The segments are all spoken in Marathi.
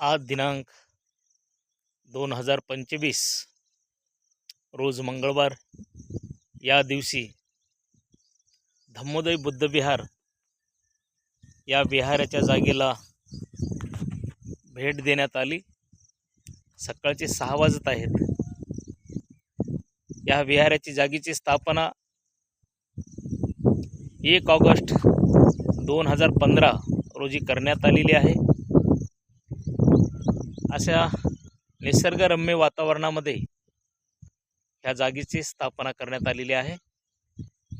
आज दिनांक दोन हजार पंचवीस रोज मंगळवार या दिवशी धम्मोदय बुद्ध विहार या विहाराच्या जागेला भेट देण्यात आली. सकाळचे सहा वाजत आहेत. या विहाराची जागेची स्थापना एक ऑगस्ट दोन हजार पंधरा रोजी करण्यात आलेली आहे. अशा निसर्गरम्य वातावरणामध्ये ह्या जागेची स्थापना करण्यात आलेली आहे.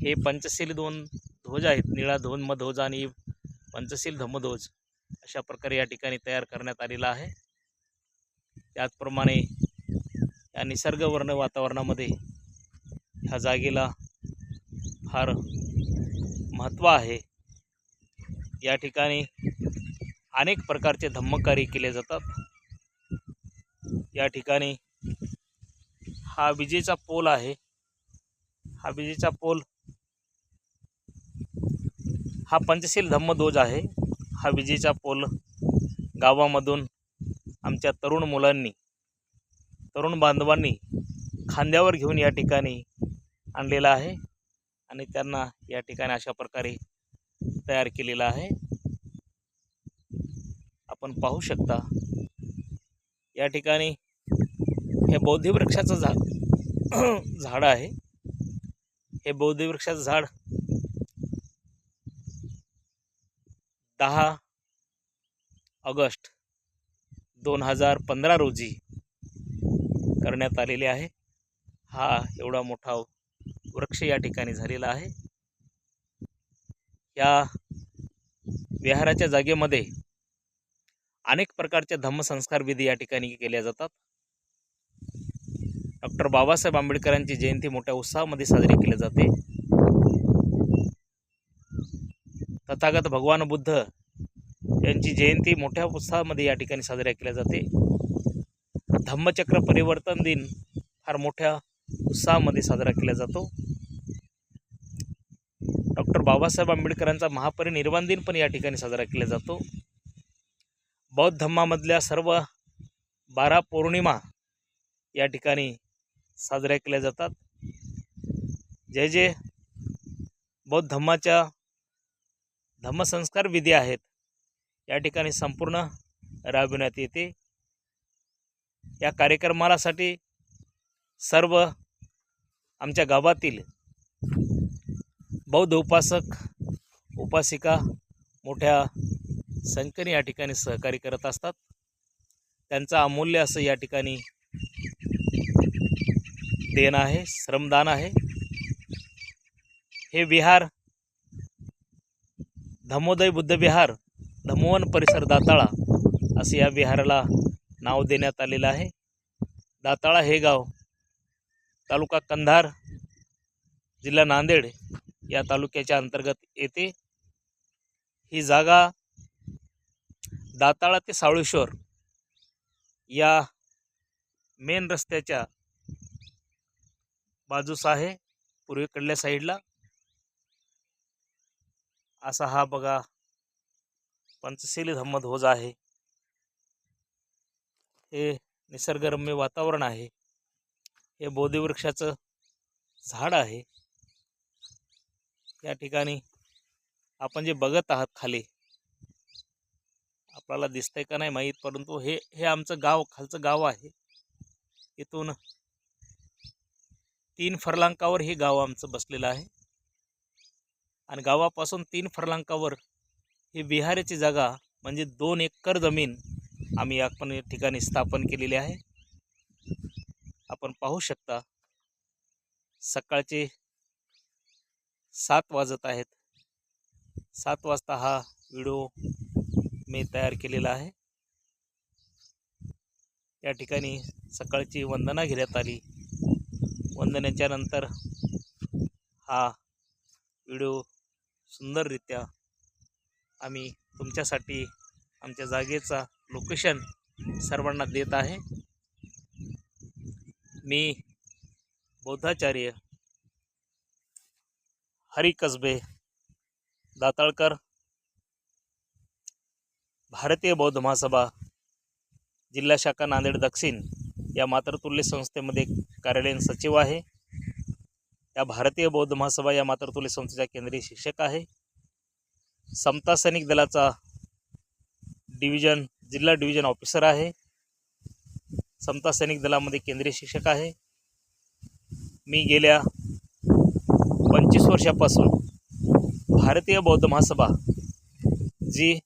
हे पंचशील दोन ध्वज आहेत. निळा धम्मध्वज आणि पंचशील धम्मध्वज अशा प्रकारे या ठिकाणी तयार करण्यात आलेला आहे. त्याचप्रमाणे या निसर्गवर्ण वातावरणामध्ये ह्या जागेला फार महत्त्व आहे. या ठिकाणी अनेक प्रकारचे धम्मकार्य केले जातात. या ठिकाणी हा विजेचा पोल आहे. हा विजेचा पोल हा पंचशील धम्मध्वज आहे. हा विजेचा पोल गावामधून आमच्या तरुण मुलांनी तरुण बांधवांनी खांद्यावर घेऊन या ठिकाणी आणलेला आहे आणि त्यांना या ठिकाणी अशा प्रकारे तयार केलेला आहे. आपण पाहू शकता या ठिकाणी हे बौद्धी वृक्षाचं झाड झाड आहे. हे बौद्धी वृक्षाचं झाड दहा ऑगस्ट दोन हजार पंधरा रोजी करण्यात आलेले आहे. हा एवढा मोठा वृक्ष या ठिकाणी झालेला आहे. या विहाराच्या जागेमध्ये अनेक प्रकारचे धम्मसंस्कार विधी या ठिकाणी केल्या जातात. डॉक्टर बाबासाहेब आंबेडकरांची जयंती मोठ्या उत्साहामध्ये साजरी केली जाते. तथागत भगवान बुद्ध यांची जयंती मोठ्या उत्साहामध्ये या ठिकाणी साजऱ्या केल्या जाते. धम्मचक्र परिवर्तन दिन फार मोठ्या उत्साहामध्ये साजरा केला जातो. डॉक्टर बाबासाहेब आंबेडकरांचा महापरिनिर्वाण दिन पण या ठिकाणी साजरा केला जातो. बौद्ध धम्मामधल्या सर्व बारा पौर्णिमा या ठिकाणी साजऱ्या केल्या जातात. जे जे बौद्ध धम्माच्या धम्मसंस्कार विधी आहेत. या ठिकाणी संपूर्ण राबविण्यात येते. या कार्यक्रमासाठी सर्व आमच्या गावातील बौद्ध उपासक उपासिका मोठ्या संकनी या ठिकाणी सहकार्य करत असतात. त्यांचं अमूल्य असं या ठिकाणी देण आहे श्रमदान आहे. हे विहार धमोदय बुद्ध विहार धमोवन परिसर दाताळा असं या विहाराला नाव देण्यात आलेलं आहे. दाताळा हे गाव तालुका कंधार जिल्हा नांदेड या तालुक्याच्या अंतर्गत येते. ही जागा दाताळा ते साळेश्वर या मेन रस्त्याच्या बाजूस आहे. पूर्वेकडल्या साईडला असा हा बघा पंचशीली होज आहे. हे निसर्गरम्य वातावरण आहे. हे बोधिवृक्षाचं झाड आहे. या ठिकाणी आपण जे बघत आहात खाली आपल्याला दिसतंय का नाही माहीत परंतु हे हे आमचं गाव खालचं गाव आहे. इथून तीन फरलांकावर हे गाव आमचं बसलेलं आहे. आणि गावापासून तीन फरलांकावर ही विहाराची जागा म्हणजे दोन एकर जमीन आम्ही आपण या ठिकाणी स्थापन केलेली आहे. आपण पाहू शकता सकाळचे सात वाजत आहेत. सात वाजता हा व्हिडिओ मी तयार केलेला आहे. या ठिकाणी सकाळची वंदना घेण्यात आली. वंदनेच्या नंतर हा व्हिडिओ सुंदररित्या आम्ही तुमच्यासाठी आमच्या जागेचा लोकेशन सर्वांना देत आहे. मी बौद्धाचार्य हरी कसबे दाताळकर भारतीय बौद्ध महासभा जिल्हा शाखा नांदेड दक्षिण या मातृतुल्य संस्थेमध्ये कार्यालयीन सचिव आहे. या भारतीय बौद्ध महासभा या मातृतुल्य संस्थेचा केंद्रीय शिक्षक आहे. समता सैनिक दलाचा डिव्हिजन जिल्हा डिव्हिजन ऑफिसर आहे. समता सैनिक दलामध्ये केंद्रीय शिक्षक आहे. मी गेल्या पंचवीस वर्षापासून भारतीय बौद्ध महासभा जी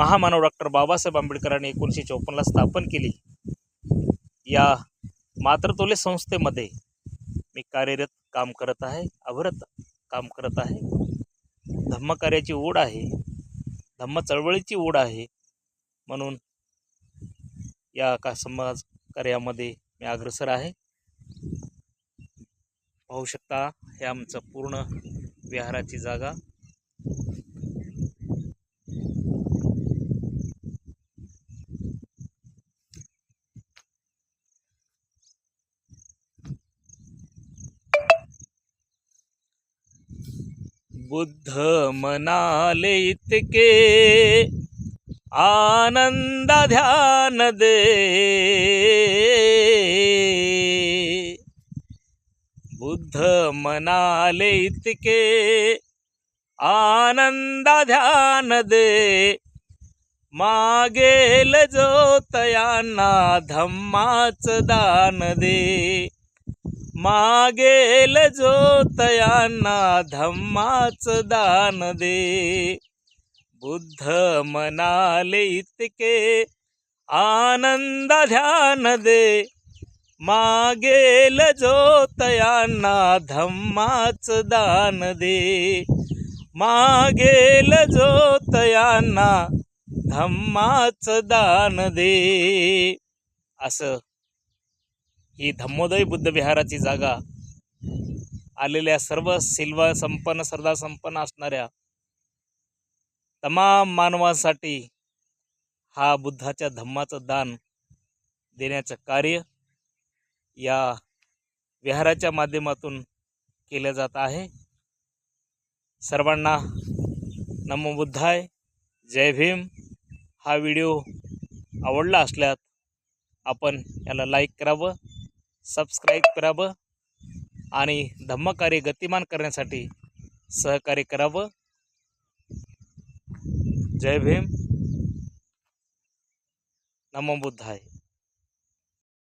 महामानव डॉक्टर बाबासाहेब आंबेडकरांनी एकोणीसशे चौपन्नला स्थापन केली. या मातृतोले संस्थेमध्ये मी कार्यरत काम करत आहे अभरत काम करत आहे. धम्मकार्याची ओढ आहे धम्म चळवळीची ओढ आहे. म्हणून या का समाज कार्यामध्ये मी अग्रसर आहे. पाहू शकता हे आमचं पूर्ण विहाराची जागा. बुद्ध मनाले इतके आनंद ध्यान दे. बुद्ध मनाले इतके आनंद ध्यान दे. मागेल जो तयांना धम्माच दान दे. मागेल जो तयांना धम्माच दान दे. बुद्ध मनाले इतके आनंद ध्यान दे. मागेल जो तयांना धम्माच दान दे. मागेल जो तयांना धम्माच दान दे. असं. ही धम्मोदय बुद्ध विहाराची जागा आलेल्या सर्व सिल्वा संपन्न श्रद्धा संपन्न असणाऱ्या तमाम मानवांसाठी हा बुद्धाच्या धम्माचं दान देण्याचं कार्य या विहाराच्या माध्यमातून केलं जात आहे. सर्वांना नमो बुद्धाय जय भीम. हा व्हिडिओ आवडला असल्यास आपण याला लाईक करावं. सबस्क्राईब करावं आणि धम्मकार्य गतिमान करण्यासाठी सहकार्य करावं. जय भीम. नमो बुद्धाय.